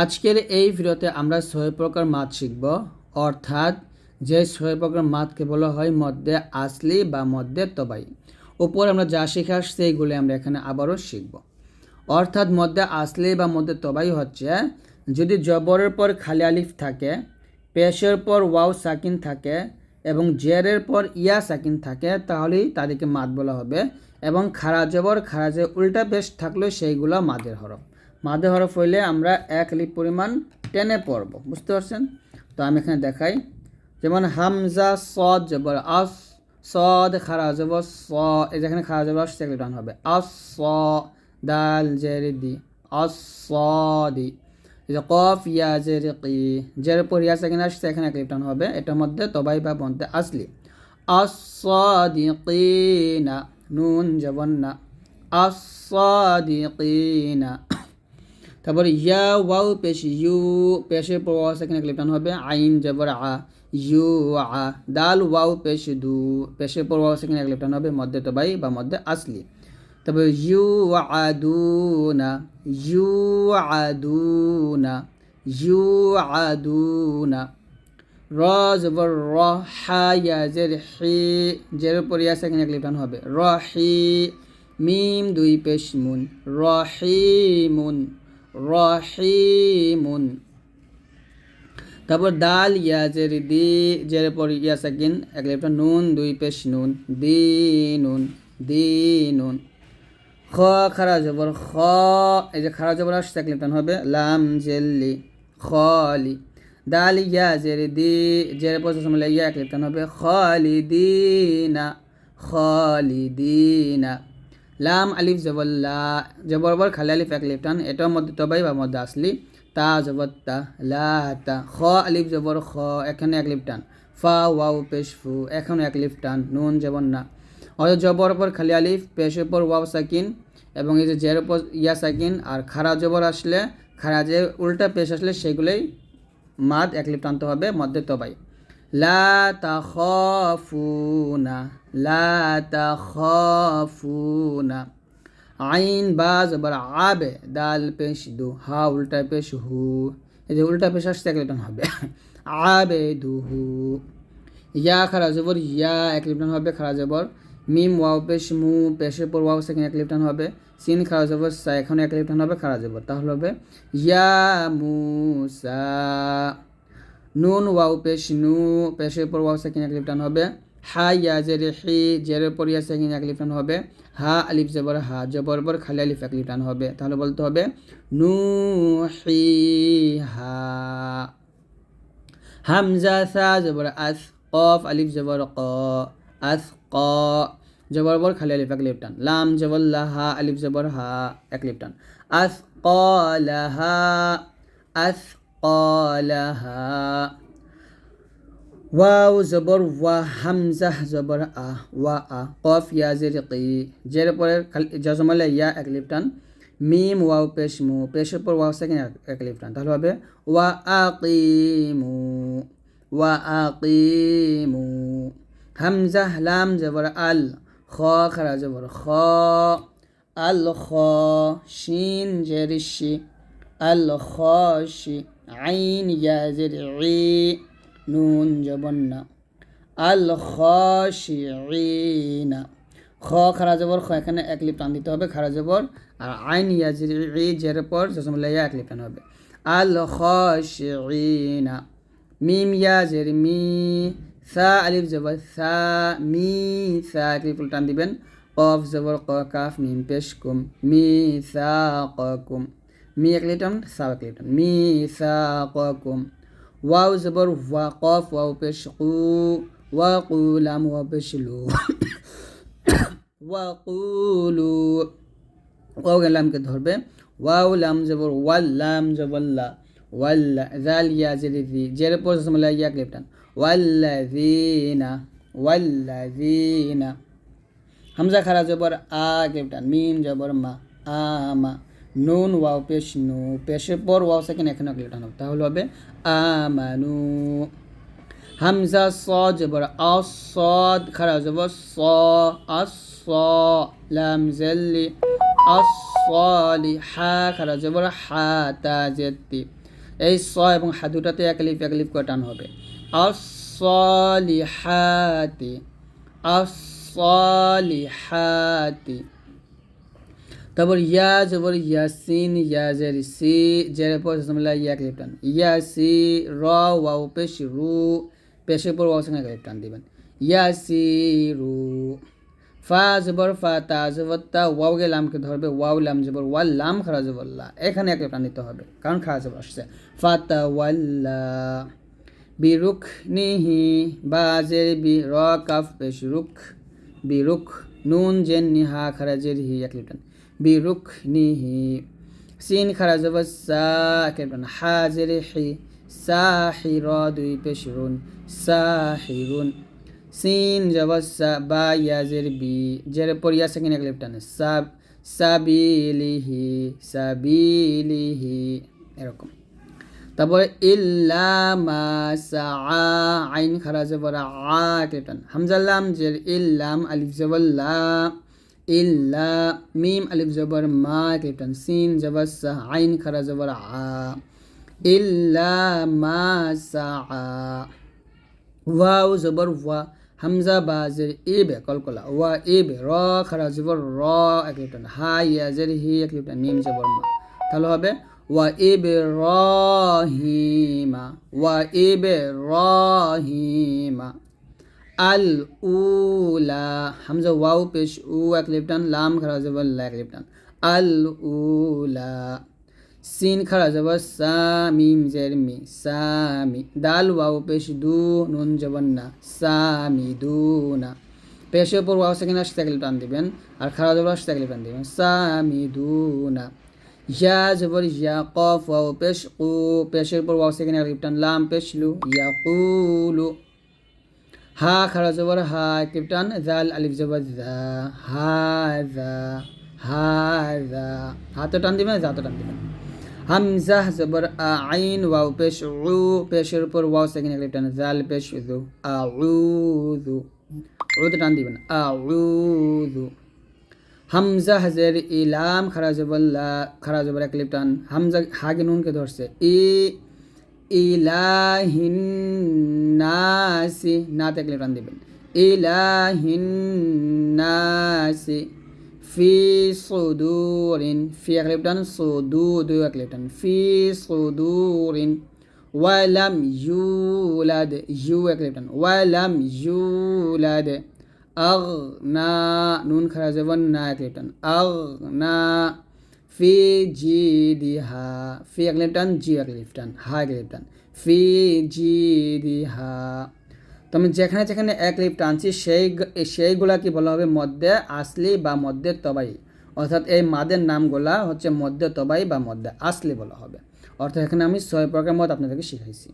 আজকের এই ভিডিওতে আমরা ছয় প্রকার মাছ শিখব। অর্থাৎ যে ছয় প্রকার মাছকে বলা হয় মধ্যে আসলি বা মধ্যে তবাই। উপর আমরা যা শেখার সেইগুলো আমরা এখানে আবারও শিখব। অর্থাৎ মধ্যে আসলি বা মধ্যে তবাই হচ্ছে, যদি জবরের পর খালি আলিফ থাকে, পেশের পর ওয়াও সাকিন থাকে, এবং জেরের পর ইয়া সাকিন থাকে, তাহলেই তাদেরকে মাত বলা হবে, এবং খারা জবর খারাজে উল্টা পেশ থাকলেও সেইগুলো মাদের হরফ। মাদে হরফ হইলে আমরা এক লিপ পরিমাণ টেনে পড়ব, বুঝতে পারছেন? তো আমি এখানে দেখাই। যেমন হামজা, সদ, জবর, আস, সদ, খারা, জবর, স, এই যেখানে খারা, জবর আসছে এক টান হবে। আস, স, দাল, জেরি, দি। আস, স, দি। কফ, ইয়া, জেরি কি জের পর ইয়া সেখানে আসছে, এখানে এক টান হবে। এটার মধ্যে তবাই বা বনতে আসলি। আস, স, দি কি না। নুন জবন না। আস-সাদিকিনা তারপর ইয়া, ওয়াও, পেশ, ইউ, পেশের পর ওয়াও সেখানে ক্লিপটান হবে, আইন, জবর, আ, ইউ, আ, দাল, ওয়াও, পেশ, দু, পেশের পর ওয়াও সেখানে ক্লিপটান হবে, মধ্যে তবাই বা মধ্যে আসলি। তারপর ইউ আদুনা ইউ আদুনা ইউ আদুনা র, জবর, র, হা, ইয়া, জের, হি, জের ইয়া সেখানে ক্লিপটান হবে, র, হি, মিম, দুই, পেশ, মুন রহিমুন রহিমুন। তারপর দাল ইয়া জের দি, জের পর ইয়া সাকিন এক লেপটা নুন, দুই পেশ নুন দি নুন দি নুন খ, খারা জবর, খ, এই যে খারা জবর আসছে, এক লেপটান হবে, লাম, জেল্লি, খলি। দাল ইয়া দি, জের পর সময় ইয়া এক লেপটান হবে, খালিদিনা খালিদিনা। লাম আলিফ জবল্লা জবরবর খালি আলিফ এক লিফটান এটার মধ্যে তবাই বা মধ্যে আসলি। তা জবত্তা লা তা, খ আলিফ জবর খ, এখানে এক লিফটান ফা, ওয়াও, পেশ, ফু, এখানে এক লিফটান নুন, জবর, না। অথবা জবর পর খালি আলিফ, পেশের পর ওয়াও, সাকিন, এবং এই যে জের উপর ইয়া, সাকিন, আর খারা জবর আসলে, খারা যে উল্টা পেশ আসলে, সেগুলোই মাদ এক লিফ টানতে হবে মধ্যে তবাই। লা তাখাফুনা লা তাখাফুনা। আইন বা জবর আবে, দাল, পেশ, দু, হা, উল্টা পেশ, হু। এই যে উল্টা পেশ আসছে, এক লিপটন হবে। আবে দুহু ইয়া, খারা, জবর, ইয়া, এক লিপটন হবে, খারা, জবর। মিম, ওয়াও, পেশ, মু, পেশের পর ওয়াও সেখানে এক লিপটন হবে। সিন, খারা, জবর, সা এখন এক লিপটন হবে, খারা, জবর। তাহলে হবে, ইয়া মুসা নুন, ওয়াও পেশ, নু পেশের পর ওয়াও সেকেন্ড এক লিপটান হবে। হা, ইয়া জেরে হি জেরের পর ইয়া সেকেন্ড এক লিপটান হবে। হা, আলিফ জবর হা জবর বর খালি আলিফ এক লিপটান হবে। তাহলে বলতে হবে, নু, হি, হা। হামজা, সা জবর আস, কফ, আলিফ জবর ক, আস, ক। জবর বর খালি আলিফ এক লিপটান লাম জবর হা, আলিফ জবর হা, এক লিপটান আস, ক লাহা আস قالها ওয়াও জবর ওয়া হামজা জবর আ ওয়া আ কফ ইয়া জের কি জের পরে জজমালে ইয়া এক লিপটান মিম ওয়াও পেশ মু পেশের পর ওয়াও সেকেন্ড এক লিপটান তাহলে হবে ওয়া আকিমু ওয়া আকিমু হামজা লাম জবর আল খ খারা জবর খ আল খ শিন জেরিশি আল খশি আইন ইয়াজের ই নুন জবন্না আল খশিনা খ খারা জবর খ, এখানে এক লিপ টান দিতে হবে খারা জবর আর আইন ইয়াজের ই জের পর জসমুল্লাহ এক লিপ টান হবে। আল খশিনা মিম ইয়াজের মি, সা, আলিফ, জবর, সা, মি, সা, এক লিপ টান দিবেন। কফ, জবর, ক, কাফ, মিম, পেশ, কুম, মি, সা কুম। মি এক লিটন সা এক লিটন মি সা কুম ওয়াও জবর ওয়া, কফ, ওয়াও পেশ কু, ওয়া কুলাম ওয়া পেশ লু। ওয়া কুলু ওয়াও লামকে ধরবে। ওয়াও, লাম জবর, ওয়াল, লাম জবর, লা। ওয়াল্লা জাল, ইয়া জেরি জের পর সমলা ইয়া, ক্লিপটান। ওয়াল্লাযিনা ওয়াল্লাযিনা হামজা, খারা জবর, আ, ক্লিপটান। মিম জবর, মা আমা নুন, ওয়াও, পেশ, নু, পেশের পর ওয়াও সেকেন্ড এখানে হবে। তাহলে হবে আমানু। হামজা, স, জবর আসদ খারা, জবর, স আস লাম, জেল্লি আসলি হা, খারা, জবর, হা, তা জেতি এই স এবং হা দুটাতে এক লিপ এক লিপ করে টান হবে। আসলিহাতি আসলিহাতি তারপর ইয়া জবর ইয়াসিন, ইয়া জের সি জের পর সামলা ইয়া ক্লিপ টান ইয়াসি র, ওয়াও, পেশ, রু, পেশের পর ওয়াও সঙ্গে টান দিবেন। ইয়াসি রু, ফা জবর ফা, তা ওয়াও গে লামকে ধরবে, ওয়াও লাম জবর ওয়াল লাম খারা জবর এখানে এক টান দিতে হবে, কারণ খারা জবর আসছে। ফা ওয়াল্লা বিরুখ, নিহি, বা, জের, বি, র, কাফ, পেশ, রুখ, বিরুখ, নুন, জেন নিহা খারাজের হি, এক লিপটান। নিহি সিন খারা জবর সা এক লিপটান হা সাহির দুই পেশ রুন সাহিরুন সিন জবর সা বা ইয়া জের বি জের পর ইয়া সেকেন্ড এক সাবিলিহি সাবিলিহি এরকম। তারপরে ইল্লামা সাআ আইন খারা জবর আ কেটান হামজাল্লাম জের ইল্লাম আলিফ জবর লা ইল্লা মিম আলিফ জবর মা কেটান সিন জবর সা আইন খারা জবর আ। ইল্লা মা সাআ ওয়াও জবর ওয়া। হামজা বাজের ইবে কলকলা ওয়া ইবে র খারা জবর র এক লিপটান হা, ইয়া জের হি এক লিপটান মিম জবর মা। তাহলে হবে ওয়া ইব্রাহিমা ওয়া ইব্রাহিমা আল উলা হামজা, ওয়াও, পেশ, উ, এক লিপটান, লাম, খারা জবর লা, এক লিপটান। আল উলা সিন, খারা জবর সা মিম জের, মি, সামি। দাল, ওয়াও, পেশ, দু, নুন জবর না, সামি দুনা পেশের উপর ওয়াও সেকেন্ড আসতে এক লিপটান দিবেন, আর খারা জবর আসতে এক লিপটান দিবেন। সামি দুনা ইয়া জবর ইয়া, কফ, ওয়াও, পেশ কু পেশের পর ওয়াও সেকেন্ড আলিফ টান লাম, পেশ, লু ইয়াকুলু হা খারা জবর হা আলিফ টান জাল, আলিফ জবর জা হাযা হাযা হাতে টান দিবেন জাতে টান দিবেন হামজা জবর আইন ওয়াও পেশ, উ পেশের উপর ওয়াও সেকেন্ড আলিফ টান জাল, পেশ যু আউযু উতে টান দিবেন আউযু হামজা হাজের ইলাম খারা জবল্লা খারা জবর এক লিপটান হামজা হাগে নুনকে ধরছে ই ইলাহিন নাসি নাতে এক লিপটান দিবেন ইলাহিন নাসি ফি সুদুরিন ফি এক লিপটান সুদু দুই এক লিপটান ফি সুদুরিন ওয়ালাম ইউলাদ ইউ এক লিপটান ওয়ালাম ইউলাদ أغنى نون خرجبن نا كليبتن أغنى ফে জি দি হা ফে এক লিফটান জি এক লিফটান হা এক লিফটান ফে জি দি হা তো আমি যেখানে যেখানে এক লিপ আনছি, সেই সেইগুলা কি বলা হবে মধ্যে আসলি বা মধ্যে তবাই। অর্থাৎ এই মাদের নামগুলা হচ্ছে মধ্যে তবাই বা মধ্যে আসলি বলা হবে। অর্থাৎ এখানে আমি ছয় প্রকার মত আপনাদেরকে শিখাইছি।